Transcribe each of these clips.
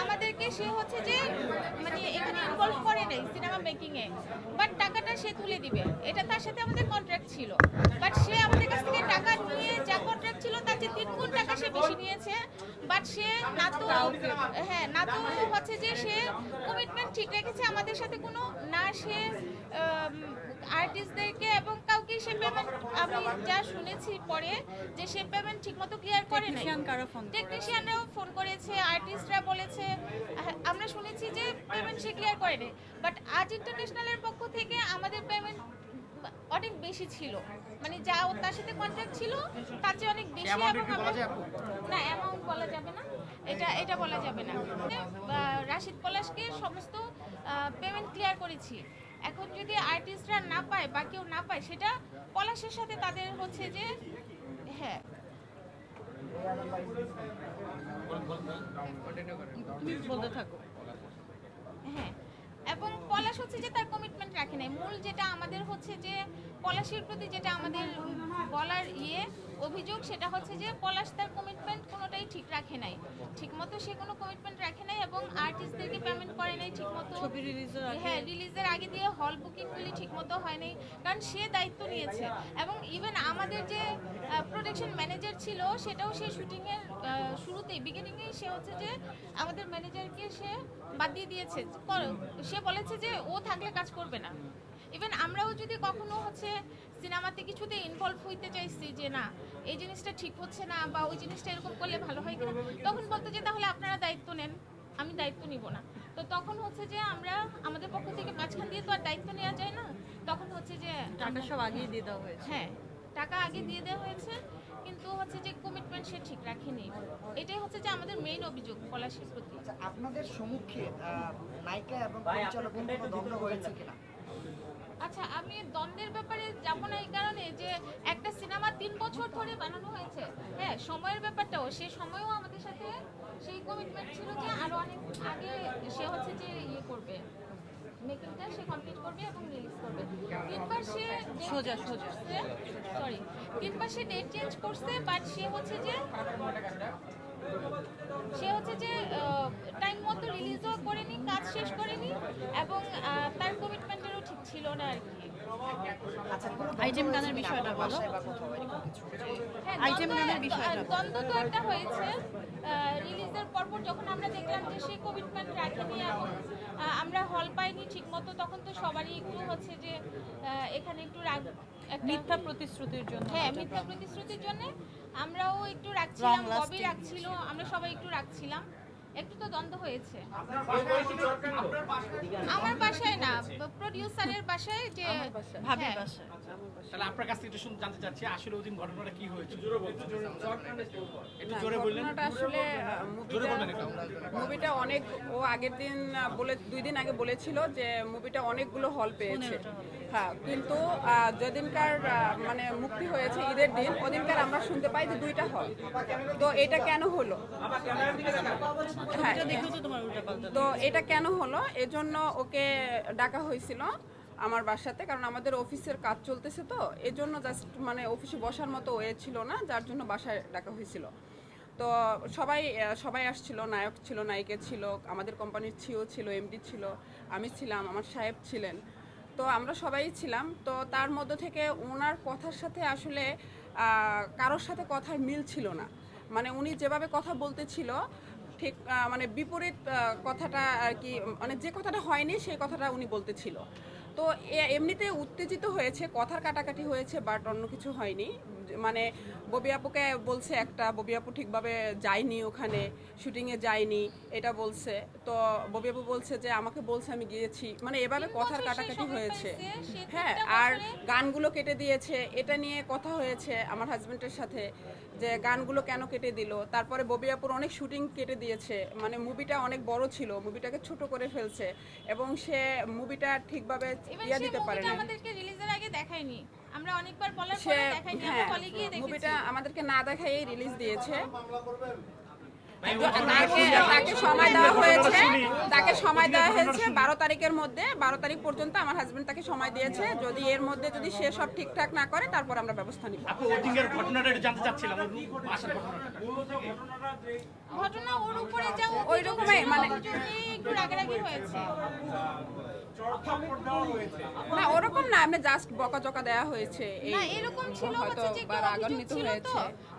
আমাদেরকে সে হচ্ছে যে মানে এখানে ইনভলভ করে নাই সিনেমা মেকিং এ। বাট টাকাটা সে তুলে দিবে। এটা তার সাথে আমাদের কন্ট্রাক্ট ছিল। বাট সে আমাদের কাছ থেকে টাকা নিয়ে যা কন্ট্রাক্ট ছিল তার যে তিন গুণ টাকা সে বেশি নিয়েছে বাট সে না তো হ্যাঁ না তো হচ্ছে যে সে কমিটমেন্ট ঠিক রেখেছে আমাদের সাথে কোনো না সে আর্টিস্টদেরকে এবং কাউকে সে পেমেন্ট আমি যা শুনেছি পরে যে সে পেমেন্ট ঠিকমতো ক্লিয়ার করে নাই। কারও করে? টেকনিশিয়ানরাও ফোন করেছে আর্টিস্টরা বলেছে আহ, আমরা শুনেছি যে পেমেন্ট সে ক্লিয়ার করেনি বাট আজ ইন্টারন্যাশনালের পক্ষ থেকে আমাদের পেমেন্ট অনেক বেশি ছিল। মানে যা ওর তার সাথে কন্ট্রাক্ট ছিল তার চেয়ে অনেক বেশি এবং না অ্যামাউন্ট বলা যাবে না। এটা এটা বলা যাবে না। আহ, রাশিদ পলাশকে সমস্ত পেমেন্ট ক্লিয়ার করেছি। এখন যদি আর্টিস্টরা না পায় বা কেউ না পায় সেটা পলাশের সাথে তাদের হচ্ছে যে হ্যাঁ। তুমি বলতে থাকো হ্যাঁ। এবং পলাশ হচ্ছে যে তার কমিটমেন্ট রাখে নাই। মূল যেটা আমাদের হচ্ছে যে পলাশের প্রতি যেটা আমাদের বলার ইয়ে অভিযোগ, সেটা হচ্ছে যে পলাশ তার কমিটমেন্ট রাখে নাই। ঠিকমতো সে কোনো কমিটমেন্ট রাখে নাই এবং আর্টিস্টদেরকে পেমেন্ট করে নাই ঠিকমতো। ছবি রিলিজের আগে হ্যাঁ রিলিজের আগে দিয়ে হল বুকিংগুলি ঠিকমতো হয় নাই কারণ সে দায়িত্ব নিয়েছে। এবং ইভেন আমাদের যে প্রোডাকশন ম্যানেজার ছিল সেটাও সে শুটিংয়ের শুরুতেই বিগিনিংয়েই সে হচ্ছে যে আমাদের ম্যানেজারকে সে বাদ দিয়ে দিয়েছে। সে বলেছে যে ও থাকলে কাজ করবে না। ইভেন আমরাও যদি কখনো হচ্ছে সিনেমাতে কিছুতে ইনভলভ হইতে চাইছি যে না এই জিনিসটা ঠিক হচ্ছে না বা ওই জিনিসটা এরকম করলে ভালো হয় কিনা তখন বলতো যে তাহলে আপনারা দায়িত্ব নেন আমি দায়িত্ব নিব না। তো তখন হচ্ছে যে আমরা আমাদের পক্ষ থেকে মাঝখান দিয়ে তো আর দায়িত্ব নেওয়া যায় না তখন হচ্ছে যে টাকা সব আগেই দিয়ে দেওয়া হয়েছে। হ্যাঁ টাকা আগে দিয়ে দেওয়া হয়েছে কিন্তু হচ্ছে যে কমিটমেন্ট সে ঠিক রাখেনি। এটাই হচ্ছে যে আমাদের মেইন অভিযোগ পলাশের প্রতি। আচ্ছা, আপনাদের সম্মুখে নায়িকা এবং পরিচালকের কোনো দ্বন্দ্ব হয়েছে কিনা? আচ্ছা আমি দ্বন্দ্বের ব্যাপারে যাব না এই কারণে যে একটা সিনেমা তিন বছর ধরে বানানো হয়েছে হ্যাঁ সময়ের ব্যাপারটাও সে সময়ও আমাদের সাথে সেই কমিটমেন্ট ছিল যে আরও অনেক আগে সে হচ্ছে যে ইয়ে করবে মেকিংটা সে কমপ্লিট করবে এবং রিলিজ করবে তিনবার সে সোজা, সোজা। সরি তিনবার সে ডেট চেঞ্জ করছে বাট সে হচ্ছে যে সে হচ্ছে যে টাইম মতো রিলিজও করেনি কাজ শেষ করেনি এবং তার ছিল না আর কি। আচ্ছা Item দ্বন্দ্ব গানের বিষয়টা বলো। হ্যাঁ, দ্বন্দ্ব- গানের বিষয়টা। দ্বন্দ্ব তো একটা হয়েছে রিলিজের পরপর যখন আমরা দেখলাম যে সে কমিটমেন্ট রাখেনি এবং আমরা হল পাইনি ঠিক মতো তখন তো সবারই একটু হচ্ছে যে এখানে একটু রাগ মিথ্যা প্রতিশ্রুতির জন্য হ্যাঁ মিথ্যা প্রতিশ্রুতির জন্য আমরাও একটু রাখছিলাম lasting রাখছিল আমরা সবাই একটু রাখছিলাম। একটু তো দ্বন্দ্ব হয়েছে। আমার বাসায় না প্রডিউসারের বাসায় যে ভাবির হ্যাঁ। বাসায়। তাহলে আপনার কাছ থেকে একটু শুন- জানতে চাচ্ছি আসলে ওই দিন ঘটনাটা কি হয়েছে? একটু জোরে বললেন ঘটনাটা আসলে জোরে মুভিটা একটু মুভিটা অনেক ও আগের দিন বলে দুই দিন আগে বলেছিল যে মুভিটা অনেকগুলো হল পেয়েছে। হ্যাঁ কিন্তু যেদিনকার মানে মুক্তি হয়েছে ঈদের দিন ওদিনকার আমরা শুনতে পাই যে দুইটা হল তো এটা কেন হলো? হ্যাঁ। তো তোমার উল্টা পাল্টা। তো এটা কেন হলো? এজন্য ওকে ডাকা হয়েছিল। আমার বাসাতে, কারণ আমাদের অফিসের কাজ চলতেছে তো, এজন্য জাস্ট মানে অফিসে বসার মতো ওয়ে ছিল না, যার জন্য বাসায় ডাকা হয়েছিল। তো সবাই সবাই আসছিল, নায়ক ছিল, নায়িকা ছিল, আমাদের কোম্পানির সিও ছিল এমডি ছিল, আমি ছিলাম, আমার সাহেব ছিলেন। তো আমরা সবাই ছিলাম, তো তার মধ্য থেকে ওনার কথার সাথে আসলে কারোর সাথে কথার মিল ছিল না। মানে উনি যেভাবে কথা বলতেছিল, ঠিক মানে বিপরীত কথাটা আর কি মানে যে কথাটা হয়নি, সেই কথাটা উনি বলতেছিল। তো এমনিতে উত্তেজিত হয়েছে কথার কাটাকাটি হয়েছে বাট অন্য কিছু হয়নি। মানে ববি আপুকে বলছে একটা ববি আপু ঠিকভাবে যায়নি ওখানে শুটিংয়ে যায়নি এটা বলছে। তো ববি আপু বলছে যে আমাকে বলছে আমি গিয়েছি। মানে এভাবে কথার কাটাকাটি হয়েছে। হ্যাঁ আর গানগুলো কেটে দিয়েছে এটা নিয়ে কথা হয়েছে আমার হাজব্যান্ডের সাথে যে গানগুলো কেন কেটে দিল। তারপরে ববি আপুর অনেক শুটিং কেটে দিয়েছে মানে মুভিটা অনেক বড় ছিল মুভিটাকে ছোট করে ফেলছে এবং সে মুভিটা ঠিকভাবে ইয়া দিতে পারে না আমাদেরকে রিলিজের আগে দেখায়নি। আমরা অনেকবার বলার পরে দেখায়নি আমরা হ্যাঁ হলে গিয়ে দেখেছি। মুভিটা আমাদেরকে না দেখাই রিলিজ দিয়েছে। তাকে তাকে সময় দেওয়া হয়েছে তাকে সময় দেওয়া হয়েছে বারো তারিখের মধ্যে বারো তারিখ পর্যন্ত আমার হাজবেন্ড তাকে সময় দিয়েছে। যদি এর মধ্যে যদি সে সব ঠিকঠাক না করে তারপর আমরা ব্যবস্থা নিব। ঘটনা ওর উপরে যা ওই রকমই মানে- একটু রাগারাগি হয়েছে। না ওরকম না আপনি জাস্ট বকাচকা দেওয়া হয়েছে। না এরকম ছিল হয়তো হচ্ছে যে বা অভিযোগ ছিল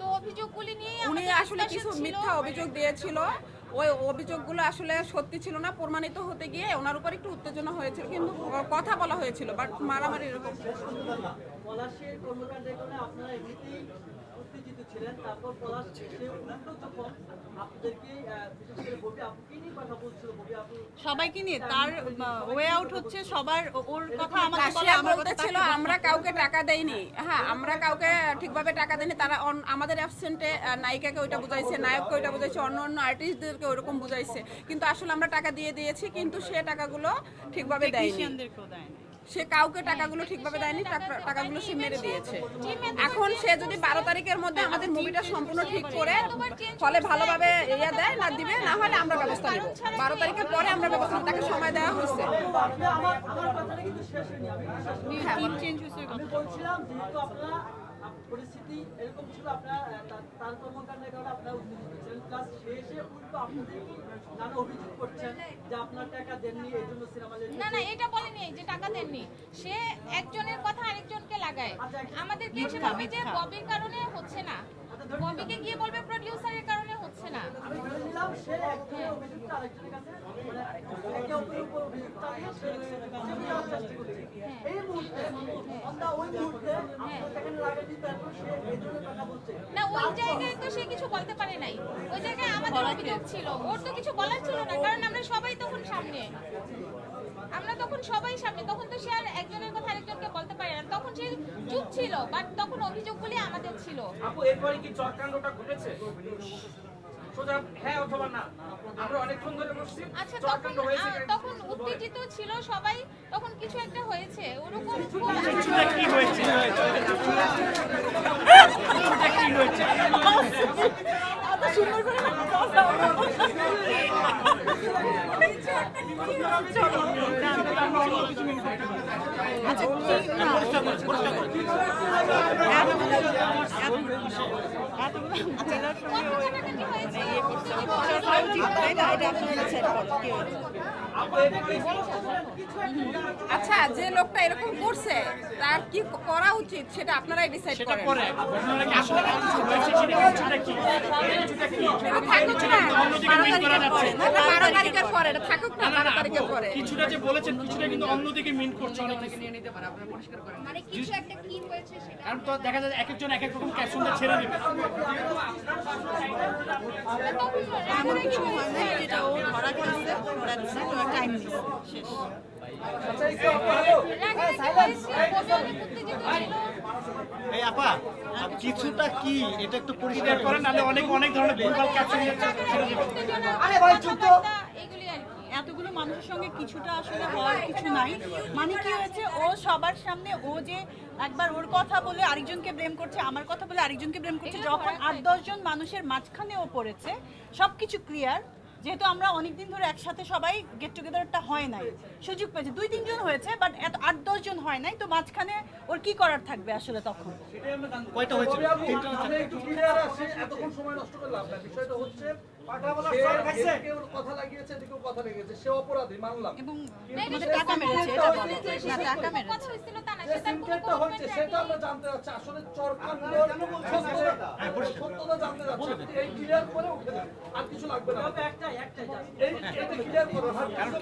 তো অভিযোগগুলি নিয়ে উনি আসলে কিছু মিথ্যা অভিযোগ দিয়েছিল। ওই অভিযোগগুলো আসলে সত্যি ছিল না প্রমাণিত হতে গিয়ে ওনার উপর একটু উত্তেজনা হয়েছিল কিন্তু কথা বলা হয়েছিল বাট মারামারি এরকম। পলাশের কর্মকাণ্ডের কারণে আপনারা এমনিতেই উত্তেজিত ছিলেন। তারপর পলাশ সে উল্টো যখন আপনাদেরকে বিশেষ করে ববি আপুকে নিয়ে কথা বলছিল? ববি আপু সবাইকে নিয়ে। তার ওয়ে আউট হচ্ছে সবার ওর কথা আমাকে বলে রাশিয়া আমার কথা বলতেছিল আমরা কাউকে টাকা দেইনি। হ্যাঁ আমরা কাউকে ঠিকভাবে টাকা দেইনি। তারা অন- আমাদের অ্যাবসেন্টে নায়িকাকে ওইটা বুঝাইছে নায়ককে ওইটা বুঝাইছে অন্য অন্য আর্টিস্টদেরকে ওইরকম বুঝাইছে। কিন্তু আসলে আমরা টাকা দিয়ে দিয়েছি কিন্তু সে টাকাগুলো ঠিকভাবে দেয়নি। সে কাউকে টাকাগুলো ঠিকভাবে দেয়নি টাকাগুলো সে মেরে দিয়েছে। এখন সে যদি বারো তারিখের মধ্যে আমাদের মুভিটা সম্পূর্ণ ঠিক করে ফলে ভালোভাবে ইয়া দেয় না দিবে না হলে আমরা ব্যবস্থা নেব। বারো তারিখের পরে আমরা ব্যবস্থা। তাকে সময় দেওয়া হয়েছে। আপনি পরিস্থিতি এরকম ছিল আপনার তার- কর্মকাণ্ডের কারণে আপনারা উত্তেজিত ছিলেন প্লাস উল্টো আপনাদেরকে নানা অভিযোগ করছেন যে আপনার টাকা দেননি এই জন্য সিনেমা না না এটা বলেনি যে টাকা দেননি। সে একজনের কথা আরেকজনকে লাগায়। আমাদেরকে এসে বলবে যে ববির কারণে হচ্ছে না। ববিকে গিয়ে বলবে প্রোডিউসারের কারণে না। মানে বলছে না ওই জায়গায় তো সে কিছু বলতে পারে নাই। ওই জায়গায় আমাদের অভিযোগ ছিল। ওর তো কিছু বলার ছিল না কারণ আমরা সবাই তখন সামনে। আমরা তখন সবাই সামনে। তখন তো সে আর একজনের কথা আরেকজনকে বলতে পারে না। তখন সে চুপ ছিল বাট তখন অভিযোগগুলি আমাদের ছিল। আপু এরপরে কি চক্রান্তটা ঘটেছে? সোজা হ্যাঁ অথবা না। আমরা অনেকক্ষণ ধরে বসছি আচ্ছা তখন তখন উত্তেজিত ছিল সবাই? তখন কিছু একটা হয়েছে ওরকম কিছুটা কি হয়েছে? কিছুটা কি করা তাই আপনারা সেট আচ্ছা যে লোকটা এরকম করছে তার কি করা উচিত সেটা আপনারাই ডিসাইড সেটা করেন। পরে। ঘটনাটা কি আসলে কিছু সেটা কিছুটা কি? কিছুটা কি? থাকুক না অন্যদিকে মিন করা যাচ্ছে এটা বারো তারিখের পরে এটা থাকুক না না, না, বারো না, তারিখের পরে। কিছুটা যে বলেছেন কিছুটা কিন্তু অন্যদিকে মিন করছে অনেক। কিছু। মানে কিছু একটা কি হয়েছে সেটা কারণ তো দেখা যায় এক একজন এক এক রকম ক্যাপশনটা ছেড়ে দেবে। এমন কিছু হয় না যেটা ও ধরা দ্যাটস ইট ওর টাইম এই আপা কিছুটা কি? এটা একটু পরিষ্কার করেন নাহলে অনেক অনেক ধরনের ভুলভাল ক্যাপশন আরে ভাই চুপ তো। এতগুলো মানুষের সঙ্গে কিছুটা আসলে হওয়ার কিছু নাই। মানে কি হয়েছে ও সবার সামনে ও যে একবার ওর কথা বলে আরেকজনকে ব্লেম করছে আমার কথা বলে আরেকজনকে ব্লেম করছে যখন আট। দশজন মানুষের মাঝখানে ও পড়েছে সবকিছু ক্লিয়ার যেহেতু আমরা অনেকদিন ধরে একসাথে সবাই গেট টুগেদারটা হয় নাই সুযোগ পেয়েছে। দুই তিনজন হয়েছে বাট এত আট দশজন হয় নাই তো মাঝখানে ওর কি করার থাকবে আসলে তখন? কয়টা হয়েছিল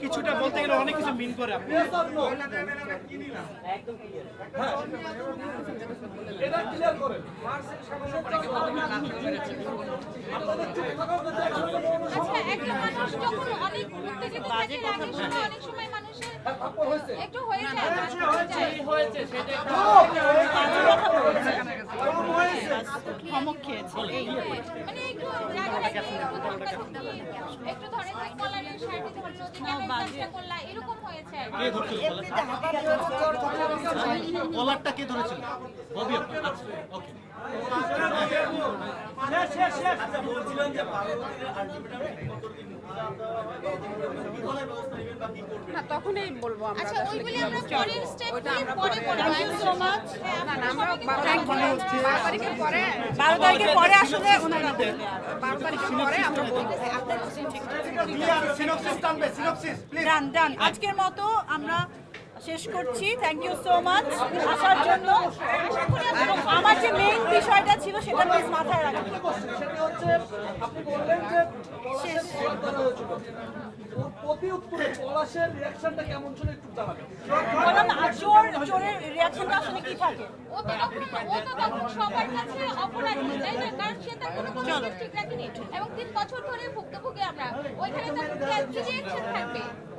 কিছুটা বলতে গেলে অনেক কিছু মিন করে আপনি। আচ্ছা একটা মানুষ যখন অনেক উত্তেজিত থাকে রাগের সময় অনেক সময় মানুষের হয়েছে একটু হয়ে যায় হয়ে এই। মানে একটু একটু ধরে কলারটা? কলারটা কে ধরেছিল? ববি আপা আচ্ছা ওকে না তখনই বলব আমরা। আচ্ছা ওইগুলি আমরা পরের স্টেপ পরে পরে বলব Thank you so না না আমরা বারো তারিখে বারো তারিখের পরে বারো তারিখের পরে আসলে ওনারা বলবে। তারিখের পরে আমরা বলব। সিনপসিস টানবে সিনপসিস প্লিজ ডান ডান আজকের মতো আমরা শেষ করছি। থ্যাংক ইউ সো মাচ আসার জন্য। আমার যে মেইন বিষয়টা ছিল সেটা প্লিজ মাথায় রাখবেন। বললাম চোর চোরের রিয়াকশনটা আসলে কি থাকে? এবং তিন বছর ধরে ভুক্তভোগী আমরা। ওইখানে তার থাকবে?